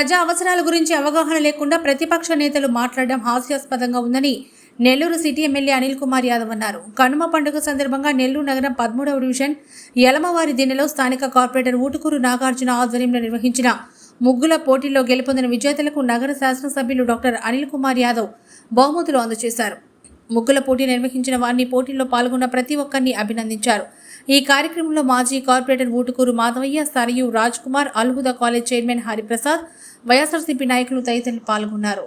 ప్రజా అవసరాల గురించి అవగాహన లేకుండా ప్రతిపక్ష నేతలు మాట్లాడడం హాస్యాస్పదంగా ఉందని నెల్లూరు సిటీ ఎమ్మెల్యే అనిల్ కుమార్ యాదవ్ అన్నారు. కనుమ పండుగ సందర్భంగా నెల్లూరు నగరం పదమూడవ డివిజన్ యలమవారి దినెలో స్థానిక కార్పొరేటర్ ఊటుకూరు నాగార్జున ఆధ్వర్యంలో నిర్వహించిన ముగ్గుల పోటీల్లో గెలుపొందిన విజేతలకు నగర శాసనసభ్యులు డాక్టర్ అనిల్ కుమార్ యాదవ్ బహుమతులు అందజేశారు. ముగ్గుల పోటీ నిర్వహించిన వారిని పోటీల్లో పాల్గొన్న ప్రతి ఒక్కరిని అభినందించారు. ఈ కార్యక్రమంలో మాజీ corporator Utukuru Madhavaiah Sarayu Raj Kumar Alhuda college chairman Hariprasad YSRCP నాయకులు తదితరులు పాల్గొన్నారు.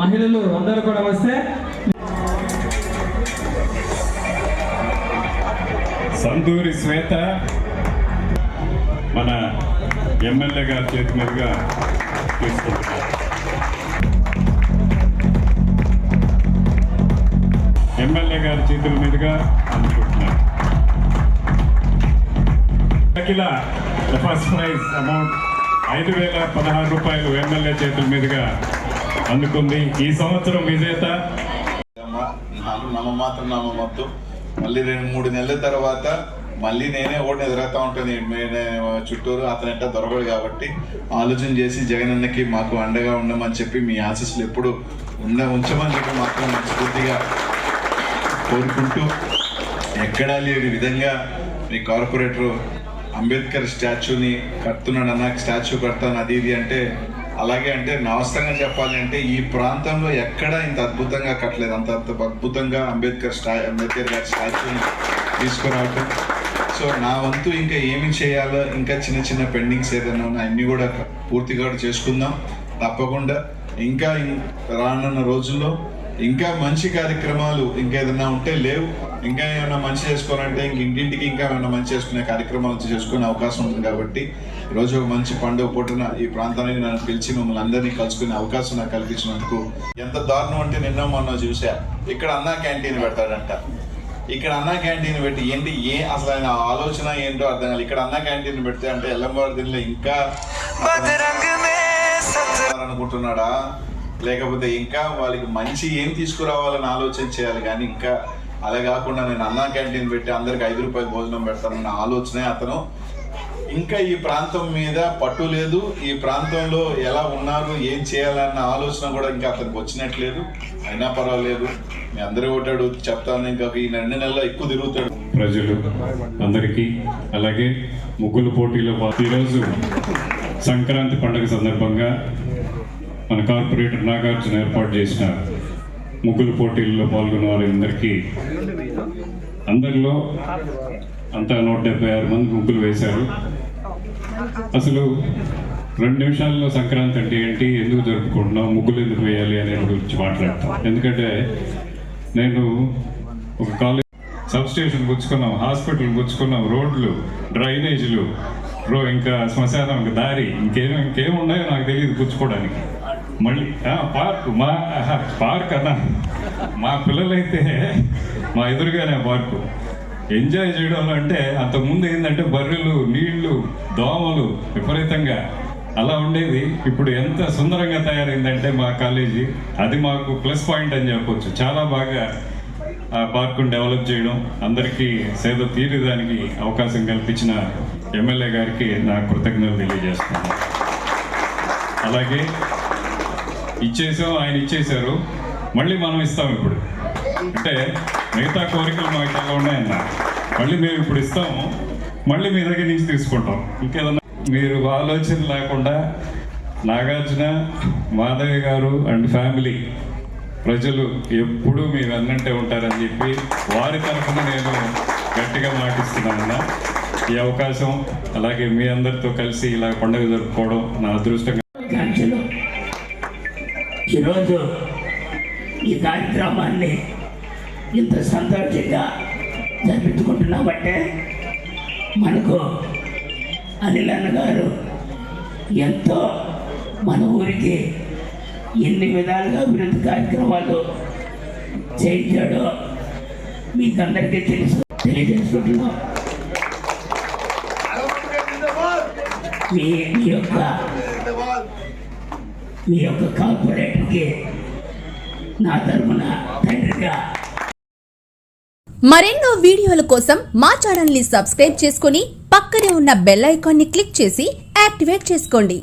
మహిళలు అందరూ కూడా వస్తే సంతూరి శ్వేత మన ఎమ్మెల్యే గారి చేతి మీదుగా తీసుకుంటున్నారు. ఎమ్మెల్యే గారి చేతుల మీదుగా అందుకుంటున్నారు అఖిల ఫస్ట్ ప్రైజ్ అమౌంట్ ఐదు వేల పదహారు రూపాయలు ఎమ్మెల్యే చేతుల మీదుగా అందుకుంది. ఈ సంవత్సరం విజేత నమ్మ మాత్రం నమ్మమొద్దు మళ్ళీ రెండు మూడు నెలల తర్వాత మళ్ళీ నేనే ఓడిని ఎదురవుతా ఉంటుంది. చుట్టూరు అతను ఎంట దొరకడు కాబట్టి ఆలోచన చేసి జగన్ అన్నకి మాకు అండగా ఉండమని చెప్పి మీ ఆశీస్సులు ఎప్పుడు ఉండ ఉంచమని చెప్పి మాత్రం మనస్ఫూర్తిగా కోరుకుంటూ ఎక్కడా లేని విధంగా మీ కార్పొరేటర్ అంబేద్కర్ స్టాచ్యూని కడుతున్నాడు అన్న స్టాచ్యూ కడతాను అది ఇది అంటే అలాగే అంటే నావస్థంగా చెప్పాలి అంటే ఈ ప్రాంతంలో ఎక్కడ ఇంత అద్భుతంగా కట్టలేదు. అంత అంత అద్భుతంగా అంబేద్కర్ స్టా అంబేద్కర్ గారి స్టాచ్యూని తీసుకురావటం సో నా వంతు ఇంకా ఏమి చేయాలో ఇంకా చిన్న చిన్న పెండింగ్స్ ఏదైనా ఉన్నా అన్నీ కూడా పూర్తిగా చేసుకుందాం. తప్పకుండా. ఇంకా రానున్న రోజుల్లో ఇంకా మంచి కార్యక్రమాలు ఇంకేదైనా ఉంటే లేవు. ఇంకా ఏమైనా మంచి చేసుకోవాలంటే ఇంక ఇంటింటికి ఇంకా ఏమైనా మంచి చేసుకునే కార్యక్రమాలు చేసుకునే అవకాశం ఉంది కాబట్టి ఈరోజు ఒక మంచి పండుగ పూటన ఈ ప్రాంతానికి నన్ను పిలిచి మిమ్మల్ని అందరినీ కలుసుకునే అవకాశం నాకు కల్పించినందుకు ఎంత దారుణం అంటే నిన్న మొన్న చూసా. ఇక్కడ అన్నా క్యాంటీన్ పెడతాడంట. ఇక్కడ అన్నా క్యాంటీన్ పెట్టి ఏంటి ఏ అసలు ఆయన ఆలోచన ఏంటో అర్థం కాదు ఇక్కడ అన్నా క్యాంటీన్ పెడితే అంటే ఎల్లంబారు దీనిలో ఇంకా అనుకుంటున్నాడా? లేకపోతే ఇంకా వాళ్ళకి మంచి ఏం తీసుకురావాలని ఆలోచన చేయాలి. కానీ ఇంకా అలా కాకుండా నేను అన్నా క్యాంటీన్ పెట్టి అందరికి ఐదు రూపాయలు భోజనం పెడతానన్న ఆలోచనే అతను. ఇంకా ఈ ప్రాంతం మీద పట్టు లేదు. ఈ ప్రాంతంలో ఎలా ఉన్నారు ఏం చేయాలన్న ఆలోచన కూడా ఇంకా అతనికి వచ్చినట్లేదు. అయినా పర్వాలేదు. మీ అందరూ ఒకటాడు చెప్తాను. ఇంకా ఈ రెండు నెలల్లో ఎక్కువ తిరుగుతాడు. ప్రజలు అందరికీ అలాగే ముగ్గులు పోటీలో ఈరోజు సంక్రాంతి పండుగ సందర్భంగా మన కార్పొరేటర్ నాగార్జున ఏర్పాటు చేసిన ముగ్గురు పోటీల్లో పాల్గొన్న వారందరికీ అందరిలో అంతా నూట డెబ్బై ఆరు మంది ముగ్గులు వేశారు. అసలు రెండు నిమిషాల్లో సంక్రాంతి అంటే ఏంటి? ఎందుకు జరుపుకుంటున్నాం? ముగ్గులు ఎందుకు వేయాలి అనే గురించి మాట్లాడతాం. ఎందుకంటే నేను ఒక కాలేజ్ సబ్ స్టేషన్ పుచ్చుకున్నాం హాస్పిటల్ పుచ్చుకున్నాం రోడ్లు డ్రైనేజీలు రో ఇంకా శ్మశానం ఇంకా దారి ఇంకేం ఇంకేం ఉన్నాయో నాకు తెలియదు పుచ్చుకోవడానికి. మళ్ళీ పార్క్ మా పార్క్ అన్న. మా పిల్లలైతే మా ఎదురుగానే పార్కు. ఎంజాయ్ చేయడం అంటే అంతకుముందు ఏంటంటే బర్రెలు నీళ్ళు దోమలు విపరీతంగా. అలా ఉండేది. ఇప్పుడు ఎంత సుందరంగా తయారైందంటే మా కాలేజీ. అది మాకు ప్లస్ పాయింట్ అని చెప్పొచ్చు. చాలా బాగా ఆ పార్కును డెవలప్ చేయడం అందరికీ సేద తీరేదానికి అవకాశం కల్పించిన ఎమ్మెల్యే గారికి నా కృతజ్ఞతలు తెలియజేస్తున్నాను. అలాగే ఇచ్చేసాం ఆయన ఇచ్చేశారు. మళ్ళీ మనం ఇస్తాం ఇప్పుడు. అంటే మిగతా కోరికలు మాకు ఎలా ఉన్నాయన్న. మళ్ళీ మేము ఇప్పుడు ఇస్తాము. మళ్ళీ మీ దగ్గర నుంచి తీసుకుంటాం. ఇంకేదన్నా మీరు ఆలోచన లేకుండా నాగార్జున మాధవి గారు అండ్ ఫ్యామిలీ ప్రజలు ఎప్పుడూ మీ వెన్నంటే ఉంటారని చెప్పి వారి తరఫున నేను గట్టిగా మాటిస్తున్నానన్నా. ఈ అవకాశం అలాగే మీ అందరితో కలిసి ఇలా పండుగ జరుపుకోవడం నా అదృష్టంగా ఈరోజు ఈ కార్యక్రమాన్ని ఇంత సంతోషంగా జరిపించుకుంటున్నామంటే మనకు అనిల్ అన్న గారు ఎంతో మన ఊరికి ఎన్ని విధాలుగా అభివృద్ధి కార్యక్రమాలు చేయించాడో మీకు అందరికీ తెలుసు తెలియజేసుకుంటున్నాం. మీ యొక్క మీ యొక్క కార్పొరేటర్కి నా తరఫున తండ్రిగా. మరెన్నో వీడియోల కోసం మా ఛానల్ని సబ్స్క్రైబ్ చేసుకుని పక్కనే ఉన్న బెల్ ఐకాన్ని క్లిక్ చేసి యాక్టివేట్ చేసుకోండి.